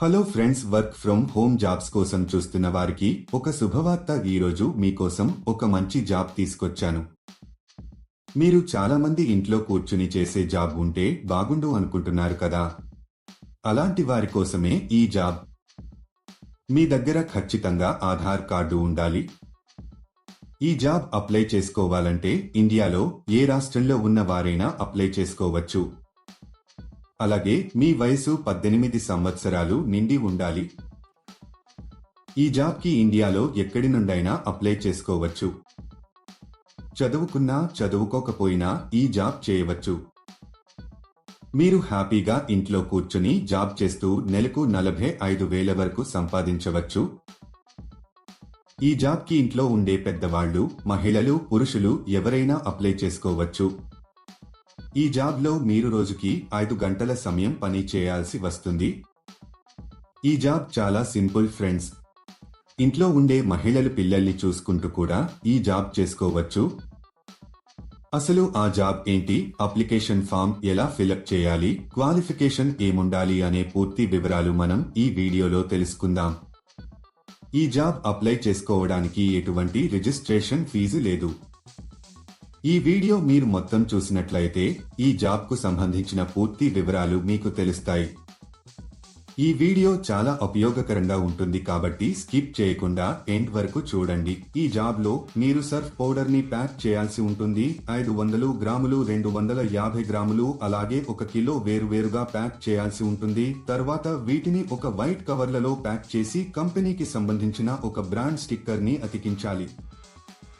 Hello friends work from home jobs కోసం చూస్తున్న వారికి ఒక శుభవార్త ఈరోజు మీకోసం ఒక మంచి జాబ్ తీసుకొచ్చాను. మీరు చాలా మంది ఇంట్లో కూర్చుని చేసే జాబ్ ఉంటే బాగుండు అనుకుంటున్నారు కదా? అలాంటి వారి కోసమే ఈ జాబ్. మీ దగ్గర ఖచ్చితంగా ఆధార్ కార్డు ఉండాలి. ఈ జాబ్ అప్లై చేసుకోవాలంటే ఇండియాలో ఏ రాష్ట్రంలో ఉన్న వారైనా అప్లై చేసుకోవచ్చు. అలాగే మీ వయసు పద్దెనిమిది సంవత్సరాలు నిండి ఉండాలి. ఈ జాబ్కి ఇండియాలో ఎక్కడి నుండైనా అప్లై చేసుకోవచ్చు. చదువుకున్నా చదువుకోకపోయినా ఈ జాబ్ చేయవచ్చు. మీరు హ్యాపీగా ఇంట్లో కూర్చుని జాబ్ చేస్తూ నెలకు నలభై ఐదు వేల వరకు సంపాదించవచ్చు. ఈ జాబ్కి ఇంట్లో ఉండే పెద్దవాళ్ళు మహిళలు పురుషులు ఎవరైనా అప్లై చేసుకోవచ్చు. ఈ జాబ్లో మీరు రోజుకి ఐదు గంటల సమయం పని చేయాల్సి వస్తుంది. ఈ జాబ్ చాలా సింపుల్ ఫ్రెండ్స్. ఇంట్లో ఉండే మహిళలు పిల్లల్ని చూసుకుంటూ కూడా ఈ జాబ్ చేసుకోవచ్చు. అసలు ఆ జాబ్ ఏంటి? అప్లికేషన్ ఫామ్ ఎలా ఫిలప్ చేయాలి? క్వాలిఫికేషన్ ఏముండాలి అనే పూర్తి వివరాలు మనం ఈ వీడియోలో తెలుసుకుందాం. ఈ జాబ్ అప్లై చేసుకోవడానికి ఎటువంటి రిజిస్ట్రేషన్ ఫీజు లేదు. ఈ వీడియో మీరు మొత్తం చూసినట్లయితే ఈ జాబ్కు సంబంధించిన పూర్తి వివరాలు మీకు తెలుస్తాయి. ఈ వీడియో చాలా ఉపయోగకరంగా ఉంటుంది కాబట్టి స్కిప్ చేయకుండా ఎండ్ వరకు చూడండి. ఈ జాబ్లో మీరు సర్ఫ్ పౌడర్ని ప్యాక్ చేయాల్సి ఉంటుంది. ఐదు వందలు గ్రాములు రెండు వందల యాభై గ్రాములు అలాగే ఒక కిలో వేరువేరుగా ప్యాక్ చేయాల్సి ఉంటుంది. తర్వాత వీటిని ఒక వైట్ కవర్లలో ప్యాక్ చేసి కంపెనీకి సంబంధించిన ఒక బ్రాండ్ స్టిక్కర్ని అతికించాలి.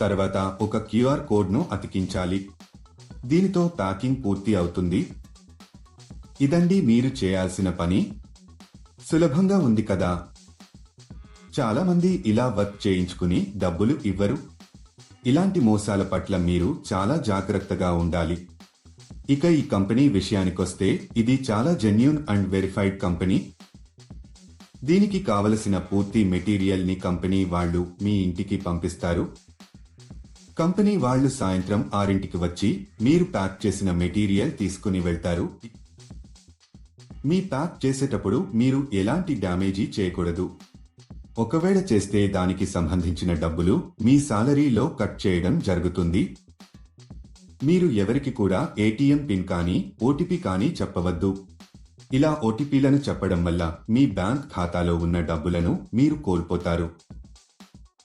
తర్వాత ఒక క్యూఆర్ కోడ్ను అతికించాలి. దీనితో ప్యాకింగ్ పూర్తి అవుతుంది. ఇదండి మీరు చేయాల్సిన పని. సులభంగా ఉంది కదా. చాలామంది ఇలా వర్క్ చేయించుకుని డబ్బులు ఇవ్వరు. ఇలాంటి మోసాల పట్ల మీరు చాలా జాగ్రత్తగా ఉండాలి. ఇక ఈ కంపెనీ విషయానికొస్తే ఇది చాలా జెన్యున్ అండ్ వెరిఫైడ్ కంపెనీ. దీనికి కావలసిన పూర్తి మెటీరియల్ని కంపెనీ వాళ్ళు మీ ఇంటికి పంపిస్తారు. కంపెనీ వాళ్ళు సాయంత్రం ఆరింటికి వచ్చి మీరు ప్యాక్ చేసిన మెటీరియల్ తీసుకుని వెళ్తారు. మీ ప్యాక్ చేసేటప్పుడు మీరు ఎలాంటి డ్యామేజీ చేయకూడదు. ఒకవేళ చేస్తే దానికి సంబంధించిన డబ్బులు మీ సాలరీలో కట్ చేయడం జరుగుతుంది. మీరు ఎవరికి కూడా ఏటీఎం పిన్ కానీ ఓటీపీ కానీ చెప్పవద్దు. ఇలా ఓటీపీలను చెప్పడం వల్ల మీ బ్యాంక్ ఖాతాలో ఉన్న డబ్బులను మీరు కోల్పోతారు.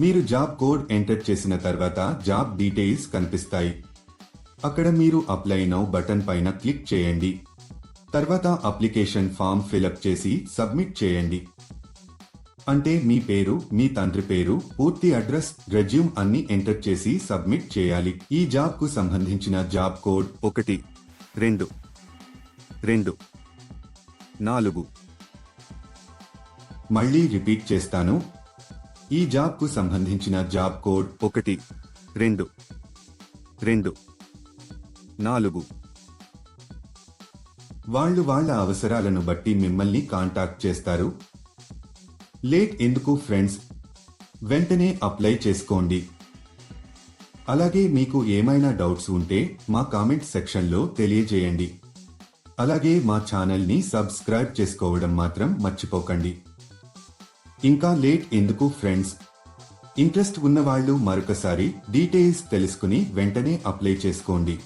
మీరు జాబ్ కోడ్ ఎంటర్ చేసిన తర్వాత జాబ్ డీటెయిల్స్ కనిపిస్తాయి. అక్కడ మీరు అప్లై నౌ బటన్ పైన క్లిక్ చేయండి. తర్వాత అప్లికేషన్ ఫామ్ ఫిలప్ చేసి సబ్మిట్ చేయండి. అంటే మీ పేరు మీ తండ్రి పేరు పూర్తి అడ్రస్ రెజ్యూమ్ అన్ని ఎంటర్ చేసి సబ్మిట్ చేయాలి. ఈ జాబ్కు సంబంధించిన జాబ్ కోడ్ ఒకటి రెండు రెండు నాలుగు. మళ్ళీ రిపీట్ చేస్తాను. ఈ జాబ్కు సంబంధించిన జాబ్ కోడ్ ఒకటి రెండు రెండు నాలుగు. వాళ్ళు వాళ్ళ అవసరాలను బట్టి మిమ్మల్ని కాంటాక్ట్ చేస్తారు. లేట్ ఎందుకు ఫ్రెండ్స్? వెంటనే అప్లై చేసుకోండి. అలాగే మీకు ఏమైనా డౌట్స్ ఉంటే మా కామెంట్ సెక్షన్లో తెలియజేయండి. అలాగే మా ఛానల్ని సబ్స్క్రైబ్ చేసుకోవడం మాత్రం మర్చిపోకండి. ఇంకా లేట్ ఎందుకు ఫ్రెండ్స్? ఇంట్రెస్ట్ ఉన్నవాళ్ళు మరొకసారి డీటెయిల్స్ తెలుసుకుని వెంటనే అప్లై చేసుకోండి.